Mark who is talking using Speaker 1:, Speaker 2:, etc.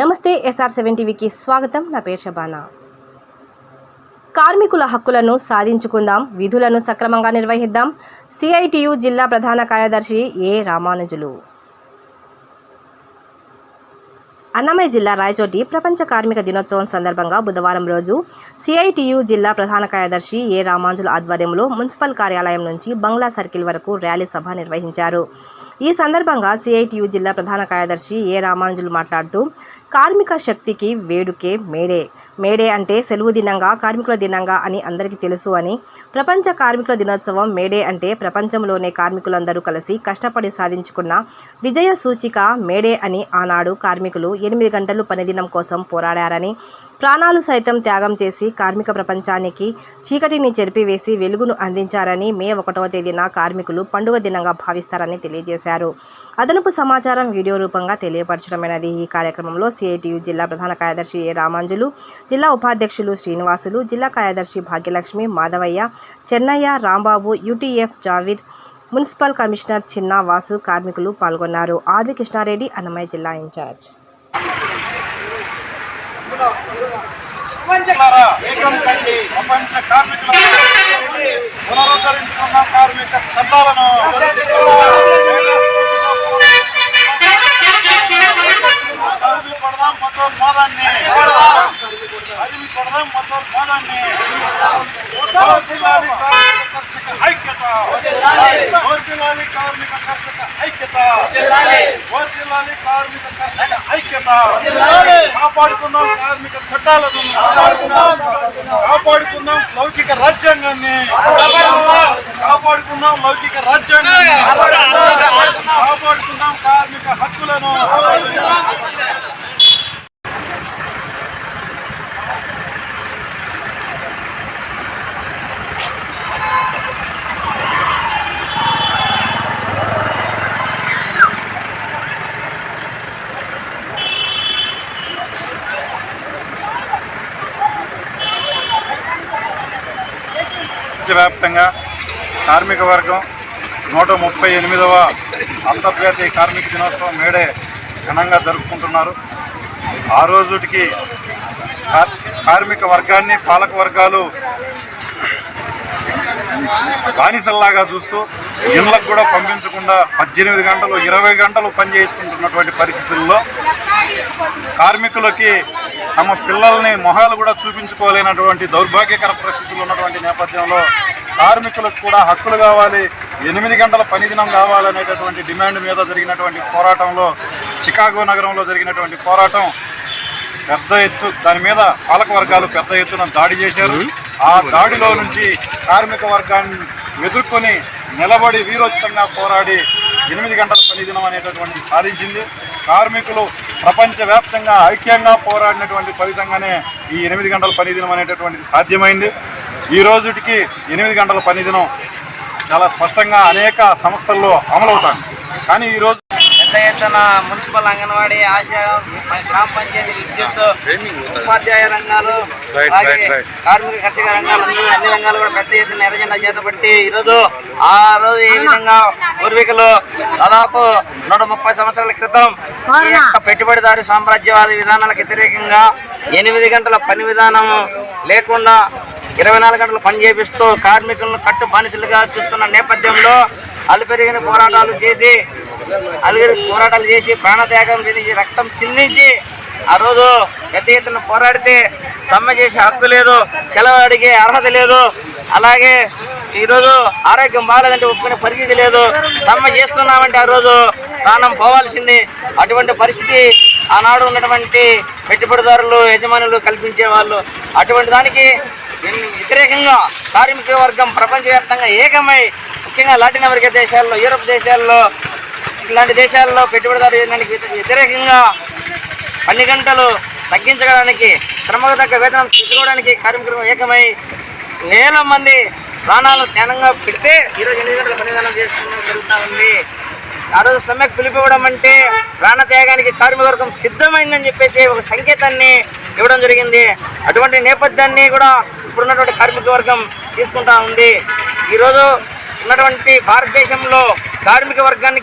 Speaker 1: నమస్తే SR seven టీవీకి స్వాగతం. నా పేరు షబానా. కార్మికుల హక్కులను సాధించుకుందాం విధులను సక్రమంగా నిర్వహిద్దాం సిఐటియు జిల్లా ప్రధాన కార్యదర్శి ఏ రామానుజులు. అన్నమయ్య జిల్లా రాయచోటి ప్రపంచ కార్మిక దినోత్సవం సందర్భంగా బుధవారం రోజు సిఐటియు జిల్లా ప్రధాన కార్యదర్శి ఏ రామాంజుల ఆధ్వర్యంలో మున్సిపల్ కార్యాలయం నుంచి బంగ్లా సర్కిల్ వరకు ర్యాలీ సభ నిర్వహించారు. ఈ సందర్భంగా సిఐటియు జిల్లా ప్రధాన కార్యదర్శి ఏ రామానుజులు మాట్లాడుతూ కార్మిక శక్తికి వేడుకే మేడే. మేడే అంటే సెలవు దినంగా కార్మికుల దినంగా అని అందరికీ తెలుసు అని ప్రపంచ కార్మికుల దినోత్సవం మేడే అంటే ప్రపంచంలోనే కార్మికులందరూ కలిసి కష్టపడి సాధించుకున్న విజయ సూచిక మేడే అని ఆనాడు కార్మికులు ఎనిమిది గంటలు పనిదినం కోసం పోరాడారని ప్రాణాలు సైతం త్యాగం చేసి కార్మిక ప్రపంచానికి చీకటిని చెరిపివేసి వెలుగును అందించారని మే ఒకటవ తేదీన కార్మికులు పండుగ దినంగా భావిస్తారని తెలియజేశారు. అదనపు సమాచారం వీడియో రూపంగా తెలియపరచడమైనది. ఈ కార్యక్రమంలో సిఐటియు జిల్లా ప్రధాన కార్యదర్శి ఏ రామాంజులు జిల్లా ఉపాధ్యక్షులు శ్రీనివాసులు జిల్లా కార్యదర్శి Bhagyalakshmi Madhavaiah Chennaiah Rambabu UTF Javeer municipal commissioner Chinna Vasu కార్మికులు పాల్గొన్నారు. ఆర్వి కృష్ణారెడ్డి అన్నమయ్య జిల్లా ఇన్ఛార్జ్.
Speaker 2: ఏకం కండి. ప్రపంచ కార్మికుల పునరుద్ధరించుకున్న కార్మిక చట్టాలను అరివి కొడదాం మతోన్మాదాన్ని అరివి కొడదాం మతోన్మాదాన్ని వర్ధిల్లాలి కర్షక ఐక్యత. వర్ధిల్లాలి కార్మిక కర్షక ఐక్యత. వర్ధిల్లాలి కార్మిక కర్షక ఐక్యత కాపాడుకుందాం కార్మిక చట్టాలను కాపాడుకుందాం లౌకిక రాజ్యాంగాన్ని కాపాడుకుందాం లౌకిక రాజ్యాంగాన్ని కాపాడుకుందాం కార్మిక హక్కులను ప్రపంచవ్యాప్తంగా కార్మిక వర్గం నూట ముప్పై ఎనిమిదవ అంతర్జాతీయ కార్మిక దినోత్సవం మేడే ఘనంగా జరుపుకుంటున్నారు. ఆ రోజుటికి కార్మిక వర్గాన్ని పాలక వర్గాలు బానిసల్లాగా చూస్తూ ఇళ్ళకు కూడా పంపించకుండా పద్దెనిమిది గంటలు ఇరవై గంటలు పనిచేసుకుంటున్నటువంటి పరిస్థితుల్లో కార్మికులకి తమ పిల్లల్ని మొహాలు కూడా చూపించుకోలేనటువంటి దౌర్భాగ్యకర పరిస్థితులు ఉన్నటువంటి నేపథ్యంలో కార్మికులకు కూడా హక్కులు కావాలి ఎనిమిది గంటల పని దినం కావాలనేటటువంటి డిమాండ్ మీద జరిగినటువంటి పోరాటంలో చికాగో నగరంలో జరిగినటువంటి పోరాటం పెద్ద ఎత్తు దాని మీద పాలక వర్గాలు పెద్ద ఎత్తున దాడి చేశారు. ఆ దాడిలో నుంచి కార్మిక వర్గాన్ని ఎదుర్కొని నిలబడి వీరోచితంగా పోరాడి ఎనిమిది గంటల పని దినం అనేటటువంటి సాధించింది. కార్మికులు ప్రపంచవ్యాప్తంగా ఐక్యంగా పోరాడినటువంటి ఫలితంగానే ఈ ఎనిమిది గంటల పని దినం అనేటటువంటిది సాధ్యమైంది. ఈ రోజుటికి ఎనిమిది గంటల పని దినం చాలా స్పష్టంగా అనేక సంస్థల్లో అమలవుతాను కానీ ఈరోజు
Speaker 3: పెద్ద ఎత్తున మున్సిపల్ అంగన్వాడీ ఆశా గ్రామ పంచాయతీ విద్యుత్ ఉపాధ్యాయ రంగాలు కార్మిక కర్షక రంగాలు అన్ని రంగాలు కూడా పెద్ద ఎత్తున ఎర్రజెండా చేతబట్టి ఈరోజు ఆ రోజు ఏ విధంగా పూర్వీకులు దాదాపు నూట ముప్పై సంవత్సరాల క్రితం పెట్టుబడిదారి సామ్రాజ్యవాద విధానాలకు వ్యతిరేకంగా ఎనిమిది గంటల పని విధానం లేకుండా ఇరవై నాలుగు గంటలు పని చేపిస్తూ కార్మికులను కట్టు బానిసలుగా చూస్తున్న నేపథ్యంలో అలుపెరిగిన పోరాటాలు చేసి అలుగురి పోరాటాలు చేసి ప్రాణత్యాగం చేసి రక్తం చిందించి ఆ రోజు పెద్ద ఎత్తున పోరాడితే సమ్మె చేసే హక్కు లేదు సెలవు అడిగే అర్హత లేదు. అలాగే ఈరోజు ఆరోగ్యం బాగాలేదంటే ఒప్పుకునే పరిస్థితి లేదు. సమ్మె చేస్తున్నామంటే ఆ రోజు ప్రాణం పోవాల్సింది. అటువంటి పరిస్థితి ఆనాడు ఉన్నటువంటి పెట్టుబడిదారులు యజమానులు కల్పించే వాళ్ళు. అటువంటి దానికి వ్యతిరేకంగా కార్మిక వర్గం ప్రపంచవ్యాప్తంగా ఏకమై ముఖ్యంగా లాటిన్ అమెరికా దేశాల్లో యూరప్ దేశాల్లో ఇలాంటి దేశాల్లో పెట్టుబడిదారు వ్యతిరేకంగా పన్ని గంటలు తగ్గించడానికి శ్రమకు తగ్గ వేతనం తీసుకోవడానికి కార్మికులు ఏకమై వేల మంది ప్రాణాలు ధ్యానంగా పెడితే ఈరోజు ఎనిమిది గంటల పనిదానం చేసుకోవడం జరుగుతూ ఉంది. ఆ రోజు సమ్మెకు పిలిపివ్వడం అంటే ప్రాణత్యాగానికి కార్మిక వర్గం సిద్ధమైందని చెప్పేసి ఒక సంకేతాన్ని ఇవ్వడం జరిగింది. అటువంటి నేపథ్యాన్ని కూడా ఇప్పుడున్నటువంటి కార్మిక వర్గం తీసుకుంటా ఉంది. ఈరోజు ఉన్నటువంటి భారతదేశంలో కార్మిక వర్గానికి